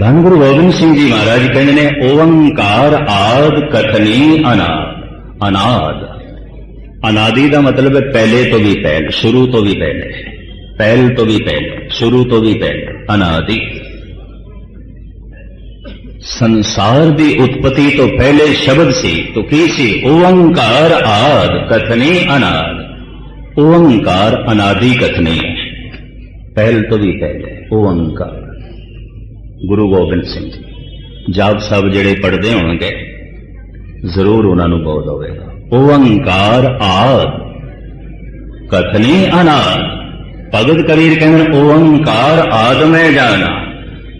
ਧੰਨ ਗੁਰੂ ਗੋਬਿੰਦ ਸਿੰਘ ਜੀ ਮਹਾਰਾਜ ਕਹਿੰਦੇ ਨੇ, ਓੰਕਾਰ ਆਦ ਕਥਨੀ ਅਨਾਦ। ਅਨਾਦ। ਅਨਾਦੀ ਦਾ ਮਤਲਬ ਹੈ ਪਹਿਲੇ ਤੋਂ ਵੀ ਪਹਿਲ, ਸ਼ੁਰੂ ਤੋਂ ਵੀ ਪਹਿਲੇ। ਪਹਿਲ ਤੋਂ ਵੀ ਪਹਿਲੇ, ਸ਼ੁਰੂ ਤੋਂ ਵੀ ਪਹਿਲੇ, ਅਨਾਦੀ। ਸੰਸਾਰ ਦੀ ਉਤਪਤੀ ਤੋਂ ਪਹਿਲੇ ਸ਼ਬਦ ਸੀ तो ਕੀ ਸੀ? ਓੰਕਾਰ ਆਦ ਕਥਨੀ ਅਨਾਦ। ਓੰਕਾਰ ਅਨਾਦੀ ਕਥਨੀ ਹੈ। ਪਹਿਲ ਤੋਂ ਵੀ ਪਹਿਲੇ, ਓੰਕਾਰ। ਗੁਰੂ ਗੋਬਿੰਦ ਸਿੰਘ ਜੀ। ਜਾਪ ਸਾਹਿਬ ਜਿਹੜੇ ਪੜ੍ਹਦੇ ਹੋਣਗੇ, ਜ਼ਰੂਰ ਉਹਨਾਂ ਨੂੰ ਬੋਧ ਹੋਵੇਗਾ। ਓੰਕਾਰ ਆਦ, ਕਥਨੀ ਅਨਾਦ। ਭਗਤ ਕਬੀਰ ਕਹਿੰਦੇ ਓੰਕਾਰ ਆਦ ਮੈਂ ਜਾਣਾ।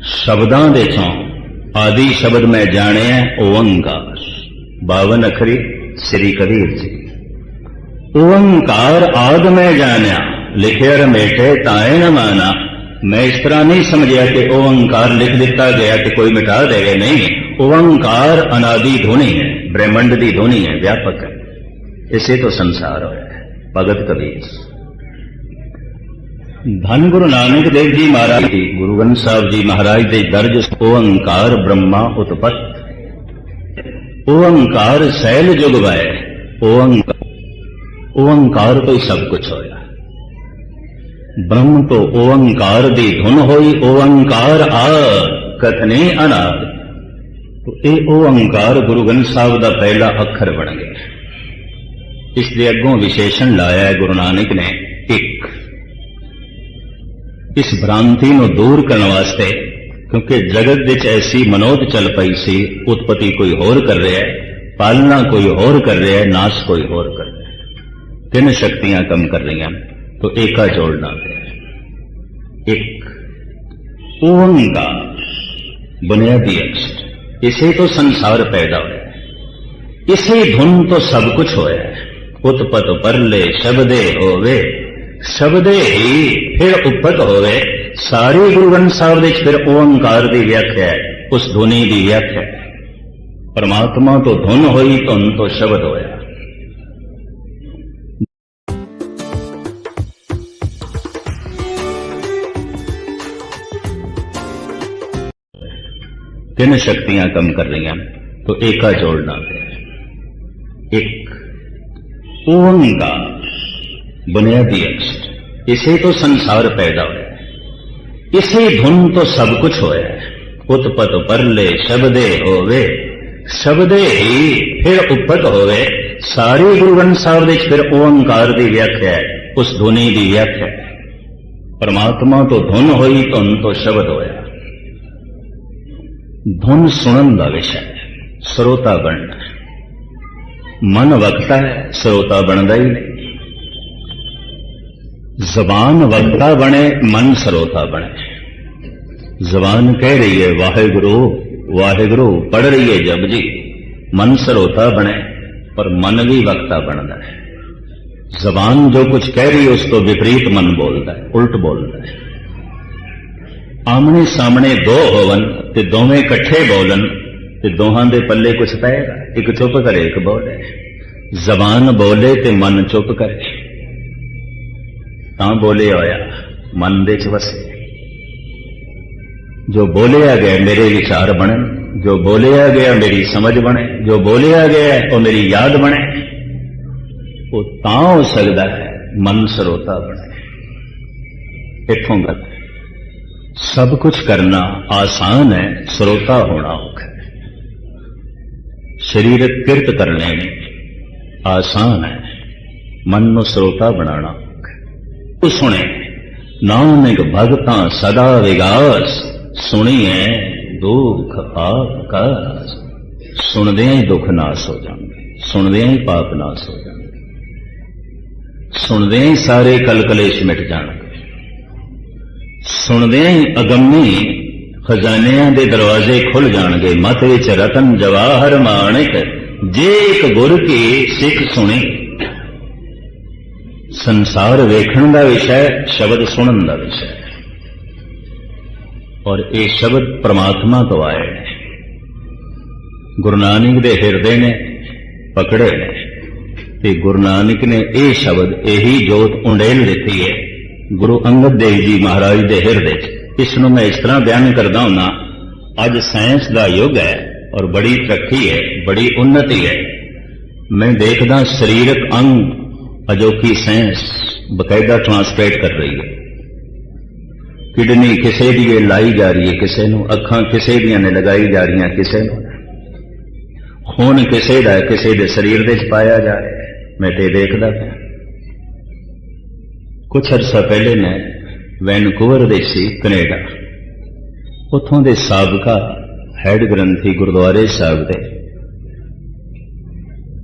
ਸ਼ਬਦਾਂ ਦੇ ਚੋਂ ਆਦੀ ਸ਼ਬਦ ਮੈਂ ਜਾਣਿਆ, ਓੰਕਾਰ। 52 ਅਖਰੀ, ਸ੍ਰੀ ਕਬੀਰ ਜੀ। ਓੰਕਾਰ ਆਦ ਮੈਂ ਜਾਣਿਆ, ਲਿਖਿਆ ਰਮੇਟੇ ਤਾਏ ਨ ਮਾਨਾ ਮੈਂ ਇਸ ਤਰ੍ਹਾਂ ਨਹੀਂ ਸਮਝਿਆ ਕਿ ਓੰਕਾਰ ਲਿਖ ਦਿੱਤਾ ਗਿਆ ਕਿ ਕੋਈ ਮਿਟਾ ਦੇਵੇ ਨਹੀਂ ਓੰਕਾਰ ਅਨਾਦੀ ਧੁਨੀ ਹੈ, ਬ੍ਰਹਮੰਡ ਦੀ ਧੁਨੀ ਹੈ, ਵਿਆਪਕ ਹੈ। ਇਸੇ ਤੋਂ ਸੰਸਾਰ ਹੋਇਆ ਹੈ, ਭਗਤ ਕਬੀਰ। ਧੰਨ ਗੁਰੂ ਨਾਨਕ ਦੇਵ ਜੀ ਮਹਾਰਾਜ ਜੀ ਗੁਰੂ ਗ੍ਰੰਥ ਸਾਹਿਬ ਜੀ ਮਹਾਰਾਜ ਦੇ ਦਰਜ ਓੰਕਾਰ ਬ੍ਰਹਮਾ ਉਤਪਤ। ਓੰਕਾਰ ਸੈਲ ਜੁਗ ਓੰਕਾਰ ਓੰਕਾਰ ਤੋਂ ਹੀ ਸਭ ਕੁਝ ਹੋਇਆ ਬ੍ਰਹਮ ਤੋਂ ਓੰਕਾਰ ਦੀ ਧੁਨ ਹੋਈ, ਓੰਕਾਰ ਆ, ਕਥਨੇ ਅਨਾਦ। ਤੋ ਇਹ ਓੰਕਾਰ ਗੁਰੂ ਗ੍ਰੰਥ ਸਾਹਿਬ ਦਾ ਪਹਿਲਾ ਅੱਖਰ ਬਣ ਗਿਆ। ਇਸ ਦੇ ਅੱਗੋਂ ਵਿਸ਼ੇਸ਼ਣ ਲਾਇਆ ਹੈ ਗੁਰੂ ਨਾਨਕ ਨੇ ਇੱਕ। ਇਸ ਭ੍ਰਾਂਤੀ ਨੂੰ ਦੂਰ ਕਰਨ ਵਾਸਤੇ, ਕਿਉਂਕਿ ਜਗਤ ਵਿੱਚ ਐਸੀ ਮਨੋਦ ਚੱਲ ਪਈ ਸੀ, ਉਤਪਤੀ ਕੋਈ ਹੋਰ ਕਰ ਰਿਹਾ ਹੈ, ਪਾਲਣਾ ਕੋਈ ਹੋਰ ਕਰ ਰਿਹਾ ਹੈ, ਨਾਸ਼ ਕੋਈ ਹੋਰ ਕਰ ਰਿਹਾ ਤਿੰਨ ਸ਼ਕਤੀਆਂ ਕੰਮ ਕਰ ਰਹੀਆਂ। तो एका जोड़ना है एक ओंकार बुनियादी अक्षर इसे तो संसार पैदा होया इसे धुन तो सब कुछ होया उत्पत परले शब्दे होवे शब्दे ही फिर उपत होवे सारी गुरु ग्रंथ साहब ਵਿੱਚ ਫਿਰ ਓੰਕਾਰ ਦੀ ਵਿਆਖਿਆ ਹੈ ਉਸ ਧੁਨੀ ਦੀ ਵਿਆਖਿਆ ਹੈ ਪਰਮਾਤਮਾ ਤੋਂ ਧੁਨ ਹੋਈ ਧੁਨ ਤੋਂ ਸ਼ਬਦ ਹੋਇਆ ਤਿੰਨ ਸ਼ਕਤੀਆਂ ਕੰਮ ਕਰ ਰਹੀਆਂ तो एका जोड़ना है एक ओंकार बुनियादी अक्षर इसे तो संसार पैदा होया इसे धुन तो सब कुछ होया उत्पत परले शब्दे होवे शब्दे ही फिर उपत होवे सारी गुरु ग्रंथ ਸਾਹਿਬ ਵਿੱਚ ਫਿਰ ਓੰਕਾਰ ਦੀ ਵਿਆਖਿਆ ਹੈ ਉਸ ਧੁਨੀ ਦੀ ਵਿਆਖਿਆ ਹੈ ਪਰਮਾਤਮਾ ਤੋਂ ਧੁਨ ਹੋਈ ਧੁਨ ਤੋਂ ਸ਼ਬਦ ਹੋਇਆ ਧੁਨ ਸੁਣਨ ਦਾ ਵਿਸ਼ਾ ਸਰੋਤਾ ਬਣਨਾ ਮਨ ਵਕਤਾ ਹੈ ਸਰੋਤਾ ਬਣਦਾ ਹੀ ਨਹੀਂ ਜ਼ਬਾਨ ਵਕਤਾ ਬਣੇ ਮਨ ਸਰੋਤਾ ਬਣੇ ਜ਼ਬਾਨ ਕਹਿ ਰਹੀ ਹੈ ਵਾਹਿਗੁਰੂ ਵਾਹਿਗੁਰੂ ਪੜ ਰਹੀ ਹੈ ਜਪ ਜੀ ਮਨ ਸਰੋਤਾ ਬਣੇ ਪਰ ਮਨ ਵੀ ਵਕਤਾ ਬਣਦਾ ਹੈ ਜ਼ਬਾਨ ਜੋ ਕੁਝ ਕਹਿ ਰਹੀ ਹੈ ਉਸ ਤੋਂ ਵਿਪਰੀਤ ਮਨ ਬੋਲਦਾ ਹੈ ਉਲਟ ਬੋਲਦਾ ਹੈ ਆਮਣੇ ਸਾਹਮਣੇ ਦੋ ਹੋਵਨ ਤੇ ਦੋਵੇਂ ਇਕੱਠੇ ਬੋਲਣ ਤੇ ਦੋਹਾਂ ਦੇ ਪੱਲੇ ਕੁਛ ਪਏਗਾ। ਇੱਕ ਚੁੱਪ ਕਰੇ, ਇੱਕ ਬੋਲੇ। ਜ਼ਬਾਨ ਬੋਲੇ ਤੇ ਮਨ ਚੁੱਪ ਕਰੇ। ਤਾਂ ਬੋਲੇ ਹੋਇਆ, ਮਨ ਦੇ ਚ ਵਸੇ। ਜੋ ਬੋਲਿਆ ਗਿਆ, ਮੇਰੇ ਵਿਚਾਰ ਬਣਨ ਜੋ ਬੋਲਿਆ ਗਿਆ, ਮੇਰੀ ਸਮਝ ਬਣੇ। ਜੋ ਬੋਲਿਆ ਗਿਆ, ਉਹ ਮੇਰੀ ਯਾਦ ਬਣੇ। ਉਹ ਤਾਂ ਹੋ ਸਕਦਾ ਹੈ, ਮਨ ਸਰੋਤਾ ਬਣੇ। ਇੱਥੋਂ ਗੱਲ ਸਭ ਕੁਝ ਕਰਨਾ ਆਸਾਨ ਹੈ, ਸਰੋਤਾ ਹੋਣਾ ਔਖਾ ਹੈ। ਸਰੀਰਕ ਕਿਰਤ ਕਰਨੇ ਨੇ ਆਸਾਨ ਹੈ, ਮਨ ਨੂੰ ਸਰੋਤਾ ਬਣਾਉਣਾ ਔਖਾ ਹੈ। ਉਹ ਸੁਣੇ, ਨਾਨਕ ਭਗਤਾਂ ਸਦਾ ਵਿਗਾਸ ਸੁਣੀਏ ਦੁੱਖ ਪਾਪ ਕਾ ਸੁਣਦਿਆਂ ਹੀ ਦੁੱਖ ਨਾਸ ਹੋ ਜਾਣਗੇ ਸੁਣਦਿਆਂ ਹੀ ਪਾਪ ਨਾਸ ਹੋ ਜਾਣਗੇ ਸੁਣਦਿਆਂ ਹੀ ਸਾਰੇ ਕਲਕਲੇਸ਼ ਮਿਟ ਜਾਣਗੇ ਸੁਣਦਿਆਂ ਹੀ ਅਗੰਮੀ। ਖਜ਼ਾਨਿਆਂ ਦੇ ਦਰਵਾਜ਼ੇ ਖੁੱਲ ਜਾਣਗੇ। ਮਤ ਵਿੱਚ ਰਤਨ ਜਵਾਹਰ ਮਾਣਿਕ, ਜੇ ਇੱਕ ਗੁਰ ਕੀ ਸਿੱਖ ਸੁਣੀ। ਸੰਸਾਰ ਵੇਖਣ ਦਾ ਵਿਸ਼ਾ ਹੈ, ਸ਼ਬਦ ਸੁਣਨ ਦਾ ਵਿਸ਼ਾ ਔਰ ਇਹ ਸ਼ਬਦ ਪ੍ਰਮਾਤਮਾ ਤੋਂ ਆਇਆ ਨੇ ਗੁਰੂ ਨਾਨਕ ਦੇ ਹਿਰਦੇ ਨੇ ਪਕੜੇ ਤੇ ਗੁਰੂ ਨਾਨਕ ਨੇ ਇਹ ਸ਼ਬਦ ਇਹੀ ਜੋਤ ਉੰਡੇਲ ਦਿੱਤੀ ਹੈ। ਗੁਰੂ ਅੰਗਦ ਦੇਵ ਜੀ ਮਹਾਰਾਜ ਦੇ ਹਿਰਦੇ 'ਚ। ਇਸ ਨੂੰ ਮੈਂ ਇਸ ਤਰ੍ਹਾਂ ਬਿਆਨ ਕਰਦਾ ਹੁਣਾ ਅੱਜ ਸਾਇੰਸ ਦਾ ਯੁੱਗ ਹੈ ਔਰ ਬੜੀ ਤਰੱਕੀ ਹੈ, ਬੜੀ ਉન્નਤੀ ਹੈ। ਮੈਂ ਦੇਖਦਾ ਸਰੀਰਕ ਅੰਗ ਅਜੋਕੀ ਸਾਇੰਸ ਬਕਾਇਦਾ ਟ੍ਰਾਂਸਪਲੇਟ ਕਰ ਰਹੀ ਹੈ। ਕਿਡਨੀ ਕਿਸੇ ਦੀ ਇਹ ਲਾਈ ਜਾ ਰਹੀ ਹੈ ਕਿਸੇ ਨੂੰ, ਅੱਖਾਂ ਕਿਸੇ ਦੀਆਂ ਨੇ ਲਗਾਈ ਜਾ ਰਹੀਆਂ ਕਿਸੇ ਨੂੰ। ਖੂਨ ਕਿਸੇ ਦਾ ਕਿਸੇ ਦੇ ਸਰੀਰ ਦੇ ਚ ਪਾਇਆ ਜਾ ਰਿਹਾ ਮੈਂ ਤੇ ਦੇਖਦਾ ਪਿਆ। ਕੁਝ ਅਰਸਾ ਪਹਿਲੇ ਮੈਂ ਵੈਨਕੂਵਰ ਦੇ ਸੀ ਕੈਨੇਡਾ। ਉੱਥੋਂ ਦੇ ਸਾਬਕਾ ਹੈਡ ਗ੍ਰੰਥੀ ਗੁਰਦੁਆਰੇ ਸਾਹਿਬ ਦੇ।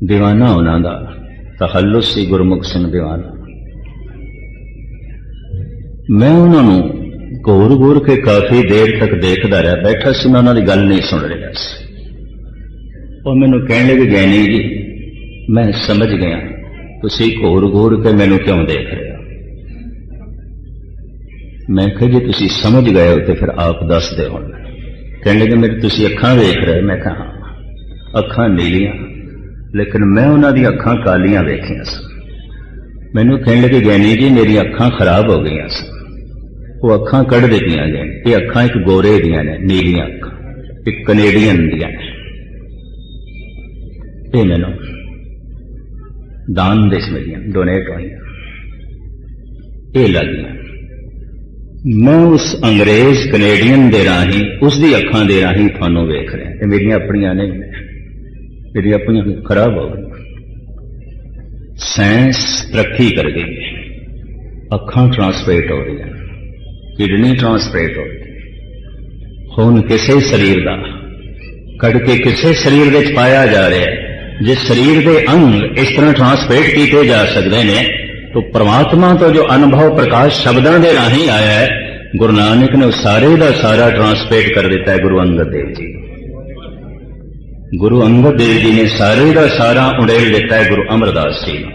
ਦੀਵਾਨਾ ਉਹਨਾਂ ਦਾ, ਤਖੱਲੁਸ ਸੀ ਗੁਰਮੁਖ ਸਿੰਘ ਦੀਵਾਨਾ। ਮੈਂ ਉਹਨਾਂ ਨੂੰ ਗੌਰ ਗੌਰ ਕੇ ਕਾਫੀ ਦੇਰ ਤੱਕ ਦੇਖਦਾ ਰਿਹਾ, ਬੈਠਾ ਸੀ, ਮੈਂ ਉਹਨਾਂ ਦੀ ਗੱਲ ਨਹੀਂ ਸੁਣ ਰਿਹਾ ਸੀ। ਉਹ ਮੈਨੂੰ ਕਹਿਣ ਲੱਗੇ ਗਿਆਨੀ ਜੀ, ਮੈਂ ਸਮਝ ਗਿਆ, ਤੁਸੀਂ ਘੋਰ ਘੋਰ ਕੇ ਮੈਨੂੰ ਕਿਉਂ ਦੇਖ ਰਹੇ ਮੈਂ ਕਿਹਾ ਜੇ ਤੁਸੀਂ ਸਮਝ ਗਏ ਹੋ ਤੇ ਫਿਰ ਆਪ ਦੱਸ ਦਿਓ ਹੁਣ। ਕਹਿਣ ਲੱਗੇ ਮੇਰੀ ਤੁਸੀਂ ਅੱਖਾਂ ਵੇਖ ਰਹੇ ਮੈਂ ਕਿਹਾ, ਹਾਂ, ਅੱਖਾਂ ਨੀਲੀਆਂ, ਲੇਕਿਨ ਮੈਂ ਉਹਨਾਂ ਦੀਆਂ ਅੱਖਾਂ ਕਾਲੀਆਂ ਵੇਖੀਆਂ ਸਨ। ਮੈਨੂੰ ਕਹਿਣ ਲੱਗੇ ਗਿਆਨੀ ਜੀ, ਮੇਰੀਆਂ ਅੱਖਾਂ ਖਰਾਬ ਹੋ ਗਈਆਂ ਸਨ। ਉਹ ਅੱਖਾਂ ਕੱਢ ਦਿੱਤੀਆਂ ਗਈਆਂ ਇਹ ਅੱਖਾਂ ਇੱਕ ਗੋਰੇ ਦੀਆਂ ਨੇ, ਨੀਲੀਆਂ ਅੱਖਾਂ, ਇੱਕ ਕੈਨੇਡੀਅਨ ਦੀਆਂ ਨੇ। ਇਹ ਮੈਨੂੰ ਦਾਨ ਦੇ ਸਮਝੀਆਂ, ਡੋਨੇਟ ਹੋਈਆਂ। ਇਹ ਲੱਗੀਆਂ। ਮੈਂ ਉਸ ਅੰਗਰੇਜ਼ ਕੈਨੇਡੀਅਨ ਦੇ ਰਾਹੀਂ, ਉਸ ਦੀ ਅੱਖਾਂ ਦੇ ਰਾਹੀਂ ਤੁਹਾਨੂੰ ਵੇਖ ਰਿਹਾ ਇਹ ਮੇਰੀਆਂ ਆਪਣੀਆਂ ਨੇ ਮੇਰੀ ਆਪਣੀਆਂ ਖਰਾਬ ਹੋ ਗਈਆਂ। ਸਾਇੰਸ ਤਰੱਕੀ ਕਰ ਗਈ ਅੱਖਾਂ ਟ੍ਰਾਂਸਪਲੇਟ ਹੋ ਰਹੀਆਂ ਕਿਡਨੀ ਟ੍ਰਾਂਸਪਲੇਟ ਹੋ ਰਹੀ ਹੁਣ ਕਿਸੇ ਸਰੀਰ ਦਾ ਕੱਢ ਕੇ ਕਿਸੇ ਸਰੀਰ ਵਿੱਚ ਪਾਇਆ ਜਾ ਰਿਹਾ ਹੈ ਜੇ ਸਰੀਰ ਦੇ ਅੰਗ ਇਸ ਤਰ੍ਹਾਂ ਟ੍ਰਾਂਸਪਲੇਟ ਕੀਤੇ ਜਾ ਸਕਦੇ ਨੇ ਤੋ ਪ੍ਰਮਾਤਮਾ ਤੋਂ ਜੋ ਅਨੁਭਵ ਪ੍ਰਕਾਸ਼ ਸ਼ਬਦਾਂ ਦੇ ਰਾਹੀਂ ਆਇਆ ਹੈ, ਗੁਰੂ ਨਾਨਕ ਨੇ ਸਾਰੇ ਦਾ ਸਾਰਾ ਟਰਾਂਸਲੇਟ ਕਰ ਦਿੱਤਾ ਹੈ ਗੁਰੂ ਅੰਗਦ ਦੇਵ ਜੀ। ਗੁਰੂ ਅੰਗਦ ਦੇਵ ਜੀ ਨੇ ਸਾਰੇ ਦਾ ਸਾਰਾ ਉਡੇਲ ਦਿੱਤਾ ਹੈ ਗੁਰੂ ਅਮਰਦਾਸ ਜੀ ਨੂੰ।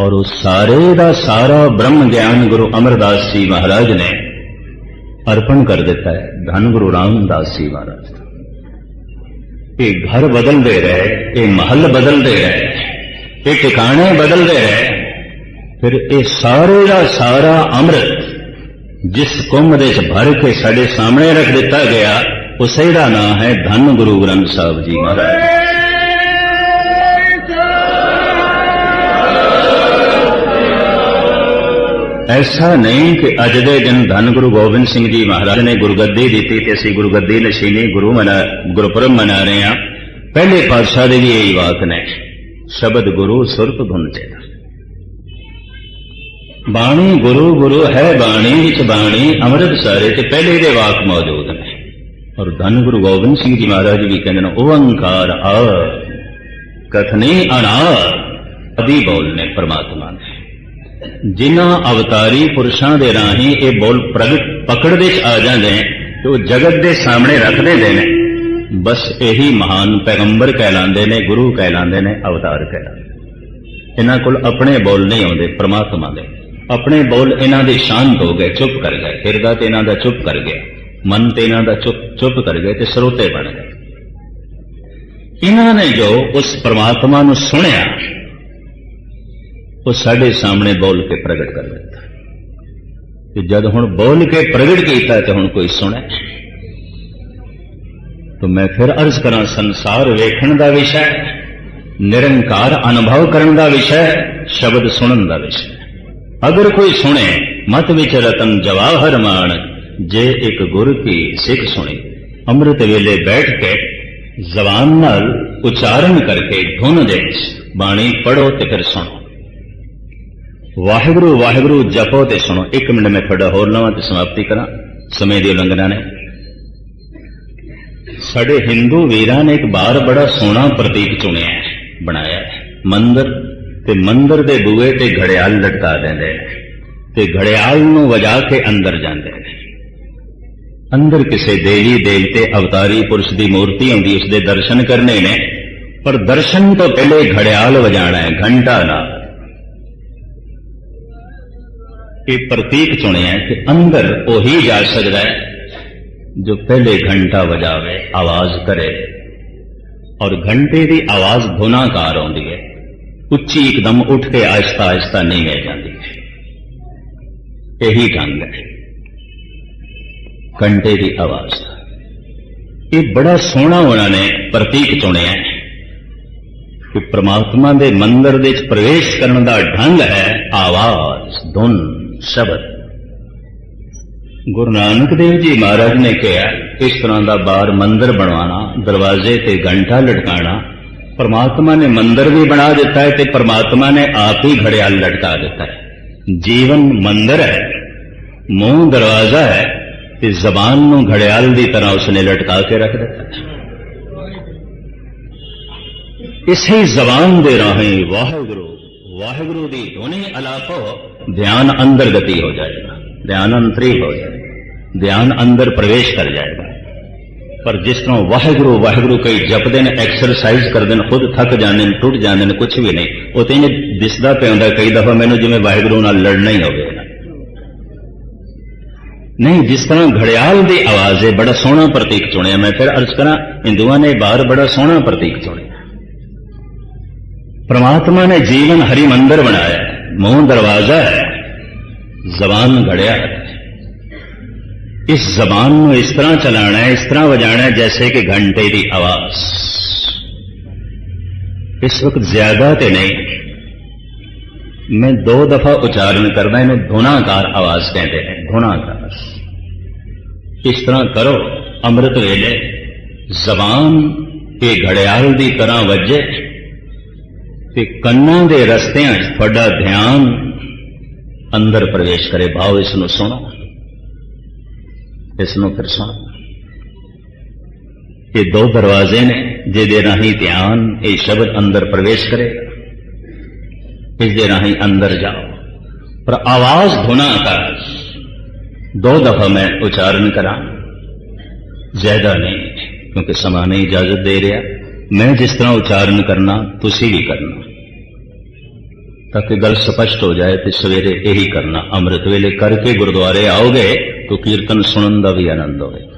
ਔਰ ਉਹ ਸਾਰੇ ਦਾ ਸਾਰਾ ਬ੍ਰਹਮ ਗਿਆਨ ਗੁਰੂ ਅਮਰਦਾਸ ਜੀ ਮਹਾਰਾਜ ਨੇ ਅਰਪਣ ਕਰ ਦਿੱਤਾ ਹੈ, ਧੰਨ ਗੁਰੂ ਰਾਮਦਾਸ ਜੀ ਮਹਾਰਾਜ। ਇਹ ਘਰ ਬਦਲਦੇ ਰਹੇ, ਇਹ ਮਹੱਲ ਬਦਲਦੇ ਰਹੇ। ਇਹ ਟਿਕਾਣੇ ਬਦਲਦੇ ਰਹੇ ਫਿਰ ਇਹ ਸਾਰੇ ਦਾ ਸਾਰਾ ਅੰਮ੍ਰਿਤ ਜਿਸ ਕੁੰਭ ਦੇ ਚ ਭਰ ਕੇ ਸਾਡੇ ਸਾਹਮਣੇ ਰੱਖ ਦਿੱਤਾ ਗਿਆ, ਉਸੇ ਦਾ ਨਾਮ ਹੈ ਧੰਨ ਗੁਰੂ ਗ੍ਰੰਥ ਸਾਹਿਬ ਜੀ ਮਹਾਰਾਜ। ਐਸਾ ਨਹੀਂ ਕਿ ਅੱਜ ਦੇ ਦਿਨ ਧੰਨ ਗੁਰੂ ਗੋਬਿੰਦ ਸਿੰਘ ਜੀ ਮਹਾਰਾਜ ਨੇ ਗੁਰਗੱਦੀ ਦਿੱਤੀ ਤੇ ਅਸੀਂ ਗੁਰਗੱਦੀ ਨਸ਼ੀਨੀ ਗੁਰੂ ਮਨਾ, ਗੁਰਪੁਰਬ ਮਨਾ ਰਹੇ ਹਾਂ। ਪਹਿਲੇ ਪਾਤਸ਼ਾਹ ਦੇ ਵੀ ਇਹੀ ਵਾਕ ਨੇ। ਸ਼ਬਦ ਗੁਰੂ ਸੁਰਤ ਧੁਨ ਬਾਣੀ ਗੁਰੂ ਗੁਰੂ ਹੈ ਬਾਣੀ, ਵਿੱਚ ਬਾਣੀ, ਅੰਮ੍ਰਿਤ ਸਾਰੇ ਤੇ ਪਹਿਲੇ ਦੇ ਵਾਕ ਮੌਜੂਦ ਨੇ। ਔਰ ਧੰਨ ਗੁਰੂ ਗੋਬਿੰਦ ਸਿੰਘ ਜੀ ਮਹਾਰਾਜ ਵੀ ਕਹਿੰਦੇ ਨੇ, ਓੰਕਾਰ ਆ, ਕਥਨੀ ਅਣਾ ਅਦੀ ਬੋਲ ਨੇ ਪਰਮਾਤਮਾ ਨੇ। ਜਿਨ੍ਹਾਂ ਅਵਤਾਰੀ ਪੁਰਸ਼ਾਂ ਦੇ ਰਾਹੀਂ ਇਹ ਬੋਲ ਪ੍ਰਗਟ, ਪਕੜ ਵਿੱਚ ਆ ਜਾਂਦੇ ਨੇ ਤੇ ਉਹ ਜਗਤ ਦੇ ਸਾਹਮਣੇ ਰੱਖ ਦਿੰਦੇ ਨੇ। ਬਸ ਇਹੀ ਮਹਾਨ ਪੈਗੰਬਰ ਕਹਿਲਾਉਂਦੇ ਨੇ, ਗੁਰੂ ਕਹਿਲਾਉਂਦੇ ਨੇ, ਅਵਤਾਰ ਕਹਿਲਾਉਂਦੇ ਇਹਨਾਂ ਕੋਲ ਆਪਣੇ ਬੋਲ ਨਹੀਂ ਆਉਂਦੇ, ਪ੍ਰਮਾਤਮਾ ਦੇ। ਆਪਣੇ ਬੋਲ ਇਹਨਾਂ ਦੇ ਸ਼ਾਂਤ ਹੋ ਗਏ, ਚੁੱਪ ਕਰ ਗਏ। ਹਿਰਦਾ ਤੇ ਇਹਨਾਂ ਦਾ ਚੁੱਪ ਕਰ ਗਿਆ। ਮਨ ਤੇ ਇਹਨਾਂ ਦਾ ਚੁੱਪ ਚੁੱਪ ਕਰ ਗਏ ਤੇ ਸਰੋਤੇ ਬਣ ਗਏ। ਇਹਨਾਂ ਨੇ ਜੋ ਉਸ ਪ੍ਰਮਾਤਮਾ ਨੂੰ ਸੁਣਿਆ, ਉਹ ਸਾਡੇ ਸਾਹਮਣੇ ਬੋਲ ਕੇ ਪ੍ਰਗਟ ਕਰ ਦਿੱਤਾ। ਤੇ ਜਦ ਹੁਣ ਬੋਲ ਕੇ ਪ੍ਰਗਟ ਕੀਤਾ ਤੇ ਹੁਣ ਕੋਈ ਸੁਣੇ तो मैं फिर अर्ज करा संसार वेखण का विषय निरंकार अनुभव करने का विषय शब्द सुनन का विषय अगर कोई सुने मत विच रतन जवाहर मान जे एक गुर की सिख सुनी अमृत वेले बैठ के जबान नाल उच्चारण करके धुन दे बाणी पढ़ो ते फिर सुनो वाहिगुरु वाहिगुरु जपो ते सुनो एक मिनट में थोड़ा होर लवा ते समाप्ति करा समय की उल्लंघना ने ਸਾਡੇ ਹਿੰਦੂ ਵੀਰਾਂ ਨੇ ਇੱਕ ਬਾਰ ਬੜਾ ਸੋਹਣਾ ਪ੍ਰਤੀਕ ਚੁਣਿਆ ਹੈ, ਬਣਾਇਆ ਹੈ। ਮੰਦਰ ਤੇ ਮੰਦਰ ਦੇ ਬੂਹੇ ਤੇ ਘੜਿਆਲ ਲਟਕਾ ਦਿੰਦੇ ਨੇ ਤੇ ਘੜਿਆਲ ਨੂੰ ਵਜਾ ਕੇ ਅੰਦਰ ਜਾਂਦੇ ਨੇ। ਅੰਦਰ ਕਿਸੇ ਦੇਵੀ ਦੇਵਤੇ, ਅਵਤਾਰੀ ਪੁਰਸ਼ ਦੀ ਮੂਰਤੀ ਹੁੰਦੀ ਉਸ ਦੇ ਦਰਸ਼ਨ ਕਰਨੇ ਨੇ, ਪਰ ਦਰਸ਼ਨ ਤੋਂ ਪਹਿਲੇ ਘੜਿਆਲ ਵਜਾਣਾ ਹੈ, ਘੰਟਾ ਨਾਲ ਇਹ ਪ੍ਰਤੀਕ ਚੁਣਿਆ ਕਿ ਅੰਦਰ ਉਹੀ ਜਾ ਸਕਦਾ ਹੈ ਜੋ ਪਹਿਲੇ ਘੰਟਾ ਵਜਾਵੇ, ਆਵਾਜ਼ ਕਰੇ। ਔਰ ਘੰਟੇ ਦੀ ਆਵਾਜ਼ ਗੁਨਾਹਗਾਰ ਆਉਂਦੀ ਹੈ। ਉੱਚੀ ਇੱਕਦਮ ਉੱਠ ਕੇ ਆਹਿਸਤਾ ਆਹਿਸਤਾ ਨਹੀਂ ਗਈ ਜਾਂਦੀ। ਇਹੀ ਢੰਗ ਹੈ। ਘੰਟੇ ਦੀ ਆਵਾਜ਼ ਇਹ ਬੜਾ ਸੋਹਣਾ ਉਹਨਾਂ ਨੇ ਪ੍ਰਤੀਕ ਚੁਣਿਆ ਕਿ ਪ੍ਰਮਾਤਮਾ ਦੇ ਮੰਦਰ ਦੇ ਵਿੱਚ ਪ੍ਰਵੇਸ਼ ਕਰਨ ਦਾ ਢੰਗ ਹੈ ਆਵਾਜ਼, ਧੁਨ, ਸ਼ਬਦ। ਗੁਰੂ ਨਾਨਕ ਦੇਵ ਜੀ ਮਹਾਰਾਜ ਨੇ ਕਿਹਾ, ਇਸ ਤਰ੍ਹਾਂ ਦਾ ਬਾਹਰ ਮੰਦਰ ਬਣਵਾਣਾ ਦਰਵਾਜ਼ੇ ਤੇ ਘੰਟਾ ਲਟਕਾਣਾ ਪਰਮਾਤਮਾ ਨੇ ਮੰਦਰ ਵੀ ਬਣਾ ਦਿੱਤਾ ਹੈ ਤੇ ਪਰਮਾਤਮਾ ਨੇ ਆਪ ਹੀ ਘੜਿਆਲ ਲਟਕਾ ਦਿੱਤਾ ਹੈ। ਜੀਵਨ ਮੰਦਰ ਹੈ, ਮੂੰਹ ਦਰਵਾਜ਼ਾ ਹੈ, ਤੇ ਜ਼ਬਾਨ ਨੂੰ ਘੜਿਆਲ ਦੀ ਤਰ੍ਹਾਂ ਉਸਨੇ ਲਟਕਾ ਕੇ ਰੱਖ ਦਿੱਤਾ ਇਸੇ ਜ਼ਬਾਨ ਦੇ ਰਾਹੀਂ ਵਾਹਿਗੁਰੂ ਵਾਹਿਗੁਰੂ ਦੀ ਧੁਨੀ ਅਲਾਪੋ, ਧਿਆਨ ਅੰਦਰ ਗਤੀ ਹੋ ਜਾਏਗਾ, ਧਿਆਨ ਅੰਤਰੀ ਹੋ ਜਾਏਗਾ। ਧਿਆਨ ਅੰਦਰ ਪ੍ਰਵੇਸ਼ ਕਰ ਜਾਏਗਾ। ਪਰ ਜਿਸ ਤਰ੍ਹਾਂ ਵਾਹਿਗੁਰੂ ਵਾਹਿਗੁਰੂ ਕਈ ਜਪਦੇ ਨੇ ਐਕਸਰਸਾਈਜ਼ ਕਰਦੇ ਨੇ, ਖੁਦ ਥੱਕ ਜਾਂਦੇ ਨੇ, ਟੁੱਟ ਜਾਂਦੇ ਨੇ ਕੁਝ ਵੀ ਨਹੀਂ, ਉਹ ਤੇ ਇਹਨੇ ਦਿਸਦਾ ਪਿਆ ਹੁੰਦਾ, ਕਈ ਦਫਾ ਮੈਨੂੰ ਜਿਵੇਂ ਵਾਹਿਗੁਰੂ ਨਾਲ ਲੜਨਾ ਹੀ ਹੋਵੇ। ਨਹੀਂ, ਜਿਸ ਤਰ੍ਹਾਂ ਘੜਿਆਲ ਦੀ ਆਵਾਜ਼ ਹੈ ਬੜਾ ਸੋਹਣਾ ਪ੍ਰਤੀਕ ਚੁਣਿਆ, ਮੈਂ ਫਿਰ ਅਰਜ਼ ਕਰਾਂ, ਹਿੰਦੂਆਂ ਨੇ ਬਾਹਰ ਬੜਾ ਸੋਹਣਾ ਪ੍ਰਤੀਕ ਚੁਣਿਆ। ਪ੍ਰਮਾਤਮਾ ਨੇ ਜੀਵਨ ਹਰੀ ਮੰਦਰ ਬਣਾਇਆ ਹੈ ਮੂੰਹ ਦਰਵਾਜ਼ਾ ਹੈ, ਜ਼ਬਾਨ ਘੜਿਆ ਇਸ ਜ਼ਬਾਨ ਨੂੰ ਇਸ ਤਰ੍ਹਾਂ ਚਲਾਣਾ ਹੈ ਇਸ ਤਰ੍ਹਾਂ ਵਜਾਣਾ ਜੈਸੇ ਕਿ ਘੰਟੇ ਦੀ ਆਵਾਜ਼ ਇਸ ਵਕਤ ਜ਼ਿਆਦਾ ਤੇ ਨਹੀਂ ਮੈਂ ਦੋ ਦਫਾ ਉਚਾਰਨ ਕਰਦਾ ਇਹਨੂੰ ਧੁਨਾਕਾਰ ਆਵਾਜ਼ ਕਹਿੰਦੇ ਨੇ ਧੁਨਾਕਾਰ ਇਸ ਤਰ੍ਹਾਂ ਕਰੋ ਅੰਮ੍ਰਿਤ ਵੇਲੇ ਜ਼ਬਾਨ ਇਹ ਘੜਿਆਲ ਦੀ ਤਰ੍ਹਾਂ ਵੱਜੇ ਤੇ ਕੰਨਾਂ ਦੇ ਰਸਤਿਆਂ 'ਚ ਤੁਹਾਡਾ ਧਿਆਨ ਅੰਦਰ ਪ੍ਰਵੇਸ਼ ਕਰੇ ਭਾਵ ਇਸ ਨੂੰ ਸੁਣੋ ਇਸ ਨੂੰ ਫਿਰ ਸੁਣੋ। ਇਹ ਦੋ ਦਰਵਾਜ਼ੇ ਨੇ ਜਿਹਦੇ ਰਾਹੀਂ ਧਿਆਨ ਇਹ ਸ਼ਬਦ ਅੰਦਰ ਪ੍ਰਵੇਸ਼ ਕਰੇਗਾ ਇਸ ਦੇ ਰਾਹੀਂ ਅੰਦਰ ਜਾਓ। ਪਰ ਆਵਾਜ਼ ਧੁਨਾ ਕਰ। ਦੋ ਦਫਾ ਮੈਂ ਉਚਾਰਨ ਕਰਾਂ। ਜ਼ਿਆਦਾ ਨਹੀਂ, ਕਿਉਂਕਿ ਸਮਾਂ ਨਹੀਂ ਇਜਾਜ਼ਤ ਦੇ ਰਿਹਾ। ਮੈਂ ਜਿਸ ਤਰ੍ਹਾਂ ਉਚਾਰਨ ਕਰਨਾ, ਤੁਸੀਂ ਵੀ ਕਰਨਾ। ਤਾਂ ਕਿ ਗੱਲ ਸਪਸ਼ਟ ਹੋ ਜਾਏ ਤੇ ਸਵੇਰੇ ਇਹੀ ਕਰਨਾ। ਅੰਮ੍ਰਿਤ ਵੇਲੇ ਕਰਕੇ ਗੁਰਦੁਆਰੇ ਆਓਗੇ ਤਾਂ ਕੀਰਤਨ ਸੁਣਨ ਦਾ ਵੀ ਆਨੰਦ ਹੋਵੇਗਾ।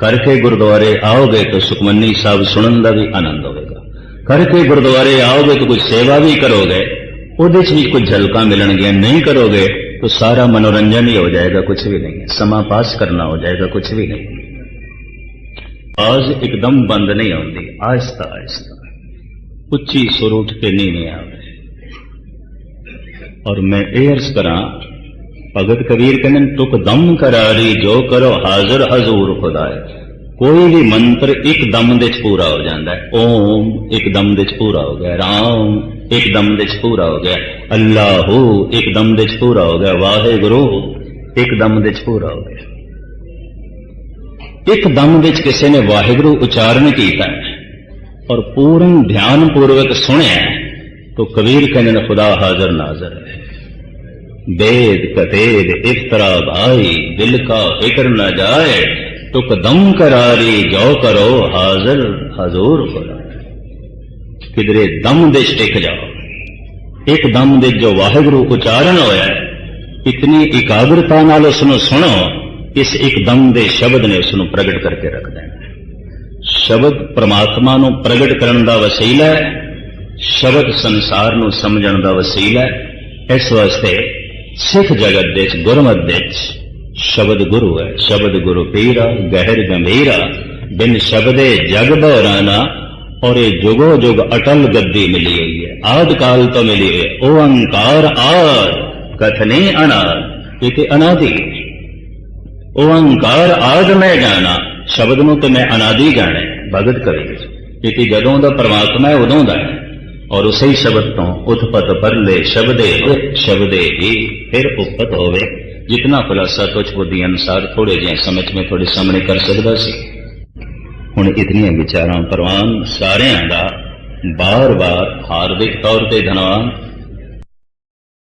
ਕਰਕੇ ਗੁਰਦੁਆਰੇ ਆਓਗੇ ਤਾਂ ਸੁਖਮਨੀ ਸਾਹਿਬ ਸੁਣਨ ਦਾ ਵੀ ਆਨੰਦ ਹੋਵੇਗਾ। ਕਰਕੇ ਗੁਰਦੁਆਰੇ ਆਓਗੇ ਤਾਂ ਕੋਈ ਸੇਵਾ ਵੀ ਕਰੋਗੇ, ਉਹਦੇ 'ਚ ਵੀ ਕੁਝ ਝਲਕਾਂ ਮਿਲਣਗੀਆਂ ਨਹੀਂ ਕਰੋਗੇ, ਤਾਂ ਸਾਰਾ ਮਨੋਰੰਜਨ ਹੀ ਹੋ ਜਾਏਗਾ ਕੁਝ ਵੀ ਨਹੀਂ। ਸਮਾਂ ਪਾਸ ਕਰਨਾ ਹੋ ਜਾਏਗਾ ਕੁਝ ਵੀ ਨਹੀਂ। ਆਜ ਇੱਕਦਮ ਬੰਦ ਨਹੀਂ ਆਉਂਦੀ ਆਹਿਸਤਾ ਆਹਿਸਤਾ ਉੱਚੀ ਸੁਰ ਉੱਠ ਕੇ ਨਹੀਂ ਆਵੇ ਔਰ ਮੈਂ ਇਹ ਅਰਜ਼ ਕਰਾਂ ਭਗਤ ਕਬੀਰ ਕਹਿੰਦੇ ਤੁਕ ਦਮ ਕਰਾਰੀ ਜੋ ਕਰੋ ਹਾਜ਼ਰ ਹਜ਼ੂਰ ਖੁਦਾਏ ਕੋਈ ਵੀ ਮੰਤਰ ਇੱਕ ਦਮ ਦੇ ਚ ਪੂਰਾ ਹੋ ਜਾਂਦਾ ਹੈ ਓਮ ਇੱਕ ਦਮ ਦੇ ਚ ਪੂਰਾ ਹੋ ਗਿਆ ਰਾਮ ਇੱਕ ਦਮ ਦੇ ਚ ਪੂਰਾ ਹੋ ਗਿਆ ਅੱਲਾਹੂ ਇੱਕ ਦਮ ਦੇ ਚ ਪੂਰਾ ਹੋ ਗਿਆ ਵਾਹਿਗੁਰੂ ਇੱਕ ਦਮ ਦੇ ਚ ਪੂਰਾ ਹੋ ਗਿਆ ਇੱਕ ਦਮ ਵਿੱਚ ਕਿਸੇ ਨੇ ਵਾਹਿਗੁਰੂ ਉਚਾਰਨ ਕੀਤਾ ਔਰ ਪੂਰਨ ਧਿਆਨ ਪੂਰਵਕ ਸੁਣਿਆ तो कबीर कहने ने खुदा हाजिर नाजर है वेद कतेद इफ्तरा भाई दिल का फिक्र न जाए तो कदम करारी जो करो हाजिर हजूर खुदा किधरे दम दे टिक जाओ एक दम दे जो वाहिगुरु उचारण होया इतनी इकाग्रता नाल उसनु सुनो इस एक दम दे शब्द ने उसनु प्रगट करके रख देना शब्द परमात्मा ਨੂੰ ਪ੍ਰਗਟ ਕਰਨ ਦਾ ਵਸੀਲਾ ਹੈ ਸ਼ਬਦ ਸੰਸਾਰ ਨੂੰ ਸਮਝਣ ਦਾ ਵਸੀਲਾ ਹੈ। ਇਸ ਵਾਸਤੇ ਸਿੱਖ ਜਗਤ ਦੇ ਵਿੱਚ ਗੁਰਮਤਿ ਦੇ ਵਿੱਚ ਸ਼ਬਦ ਗੁਰੂ ਹੈ। ਸ਼ਬਦ ਗੁਰੂ ਪੀਰਾ, ਗਹਿਰ ਗੰਭੀਰਾ, ਬਿਨ ਸ਼ਬਦੇ ਜਗ ਬਹਰਾਨਾ ਔਰ ਇਹ ਜੁਗੋ ਜੁਗ ਅਟਲ ਗੱਦੀ ਮਿਲੀ ਹੋਈ ਹੈ। ਆਦ ਕਾਲ ਤੋਂ ਮਿਲੀ ਹੋਈ ਹੈ। ਓੰਕਾਰ ਆਦ, ਕਥਨੇ ਅਨਾਦ, ਇਹ ਤੇ ਅਨਾਦੀ ਓੰਕਾਰ ਆਦ ਮੈਂ ਜਾਣਾ, ਸ਼ਬਦ ਨੂੰ ਤੇ ਮੈਂ ਅਨਾਦੀ ਜਾਣਾ ਭਗਤ ਕਬੀਰ ਇਹ ਤੇ ਜਦੋਂ ਦਾ ਪਰਮਾਤਮਾ ਹੈ, ਉਦੋਂ ਦਾ ਹੈ। ਔਰ ਉਸੇ ਹੀ ਸ਼ਬਦ ਤੋਂ ਉਤਪਤ ਪਰਲੇ ਸ਼ਬਦੇ ਸ਼ਬਦੇ ਹੀ ਫਿਰ ਉਪਤ ਹੋਵੇ। ਜਿਤਨਾ ਖੁਲਾਸਾ ਤੁਝ ਬੁੱਧੀ ਅਨਸਾਰ ਥੋੜੇ ਜਿਹੇ ਸਮਝ ਮੈਂ ਤੁਹਾਡੇ ਸਾਹਮਣੇ ਕਰ ਸਕਦਾ ਸੀ। ਹੁਣ ਇਤਨੀਆਂ ਵਿਚਾਰਾਂ ਪ੍ਰਵਾਨ ਸਾਰਿਆਂ ਦਾ ਬਾਰ-ਬਾਰ ਹਾਰਦਿਕ ਤੌਰ ਤੇ ਧੰਨਵਾਦ।